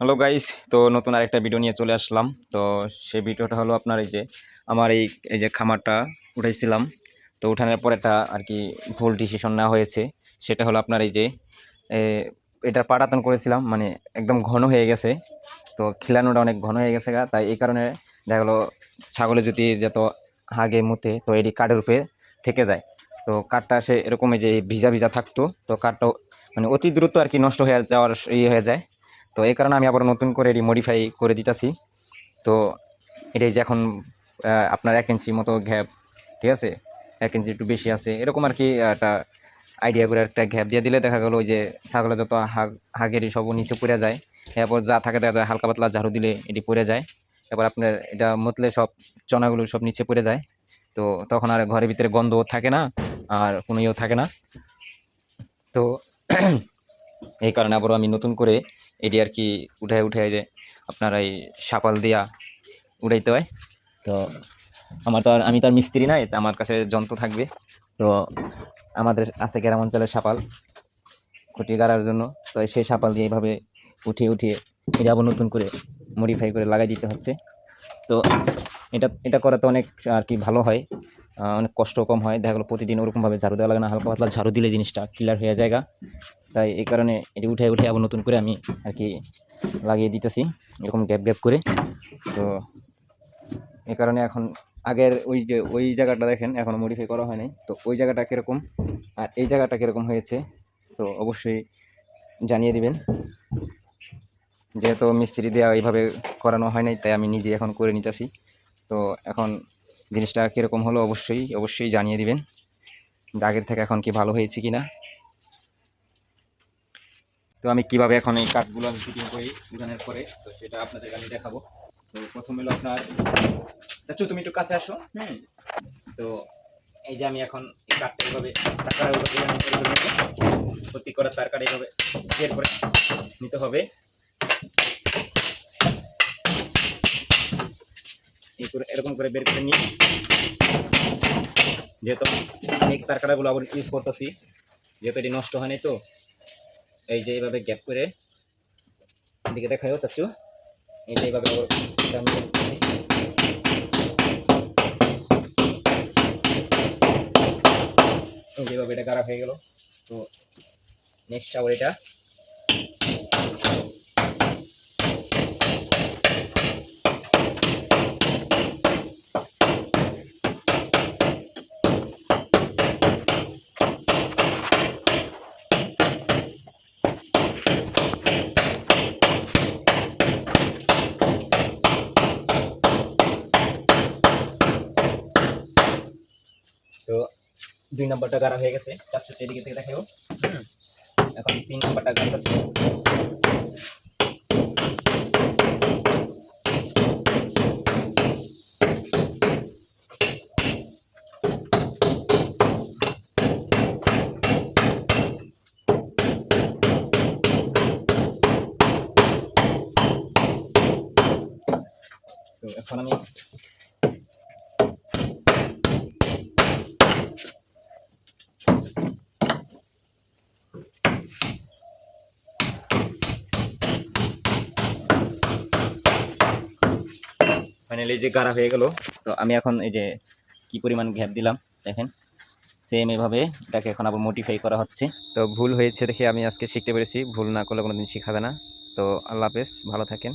Hello guys তো নতুন আরেকটা ভিডিও নিয়ে চলে আসলাম। তো সেই ভিডিওটা হলো আপনার এই যে আমার এই এই যে খামারটা উঠাইছিলাম। তো উঠানোর পর একটা আর কি ভুল ডিসিশন নেওয়া হয়েছে। সেটা হলো আপনার এই যে এ, এটা পাটাতন করেছিলাম মানে একদম ঘন হয়ে গেছে। তো খিলানোটা অনেক ঘন হয়ে গেছে গা। তাই এই কারণে দেখা গেলো ছাগলে যদি যত হাগে মুতে তো এটি কাঠের উপরে থেকে যায়। তো কাঠটা সে এরকম এই যে ভিজা ভিজা থাকতো। তো কাঠটা মানে অতি দ্রুত আর কি নষ্ট হয়ে যাওয়ার ইয়ে হয়ে যায়। তো এই কারণে আমি আবার নতুন করে এটি মডিফাই করে দিতেছি। তো এটাই যে এখন আপনার এক ইঞ্চি মতো ঘ্যাপ ঠিক আছে? এক ইঞ্চি একটু বেশি আছে। এরকম আর কি একটা আইডিয়া করে একটা ঘ্যাপ দিয়ে দিলে দেখা গেলো যে ছাগলে যত হাগ হাগেরই সব নিচে পড়ে যায়, এরপর যা থাকে দেখা যায় হালকা পাতলা ঝাড়ু দিলে এটি পড়ে যায়। এরপর আপনার এটা মতলে সব চনাগুলো সব নিচে পড়ে যায়। তো তখন আর ঘরের ভিতরে গন্ধ থাকে না, আর কোনো ইয়েও থাকে না। তো এই কারণে আবারও আমি নতুন করে এটি আর কি উঠায় উঠায় যে আপনার এই সাপাল দিয়া উঠাইতে হয়। তো আমার তো আর, আমি তো আর মিস্ত্রি নাই আমার কাছে যন্ত্র থাকবে। তো আমাদের আছে গ্রাম অঞ্চলের সাপাল খুঁটি গাড়ার জন্য। তো সেই সাপাল দিয়ে এইভাবে উঠিয়ে উঠিয়ে এটা আবার নতুন করে মডিফাই করে লাগাই দিতে হচ্ছে। তো এটা এটা করা তো অনেক আর কি ভালো হয়। অনেক কষ্ট কম হয়। দেখা গেলো প্রতিদিন ওরকমভাবে ঝাড়ু দেওয়া লাগে না, হালকা পাতলা ঝাড়ু দিলে জিনিসটা ক্লিয়ার হয়ে জায়গা তাই এই কারণে এটি উঠে উঠে আবার নতুন করে আমি আর কি লাগিয়ে দিতেছি, এরকম গ্যাপ গ্যাপ করে। তো এই কারণে এখন আগের ওই যে, ওই জায়গাটা দেখেন এখনও মডিফাই করা হয়নি। তো ওই জায়গাটা কীরকম আর এই জায়গাটা কীরকম হয়েছে, তো অবশ্যই জানিয়ে দিবেন। যেহেতু মিস্ত্রি দেওয়া এইভাবে করানো হয় নাই, তাই আমি নিজে এখন করে নিতেছি। তো এখন জিনিসটা কীরকম হলো অবশ্যই অবশ্যই জানিয়ে দিবেন। আগের থেকে এখন কি ভালো হয়েছে কি না তো আমি কীভাবে এখন এই কাঠগুলো আমি ফিটিং করি উঠানোর পরে, তো সেটা আপনাদের আমি দেখাবো। তো প্রথম হলো আপনার, চাচু, তুমি একটু কাছে আসো, হুম। তো এই যে আমি এখন এই কাঠটা এইভাবে। প্রতি করার তার কাঠ এইভাবে বের করে নিতে হবে। এরকম করে বের করে নিই যেহেতু আমি তার কাটাগুলো আবার ইউজ করতেছি, যেহেতু এটি নষ্ট হয়নি তো, এই যে এইভাবে গ্যাপ করে, এদিকে দেখাও চাচ্ছু এই যে এইভাবে আবার এটা আমি করতেছি। এই যে এইভাবে এটা গাড়া হয়ে গেল, তো নেক্সট আবার এটা তো দুই নম্বরটা গাড়া হয়ে গেছে চারশো এদিকে থেকে দেখাও হুম। এখন তিন নম্বরটা গাড়তেছে তো এখন আমি ফাইনালি যে গাড়া হয়ে গেল, তো আমি এখন এই যে কি পরিমাণ ঘ্যাপ দিলাম, দেখেন। সেম এভাবে এটাকে এখন আবার মডিফাই করা হচ্ছে। তো ভুল হয়েছে দেখে আমি আজকে শিখতে পেরেছি। ভুল না করলে কোনো দিন শেখাবে না। তো আল্লাহ হাফেজ, ভালো থাকেন।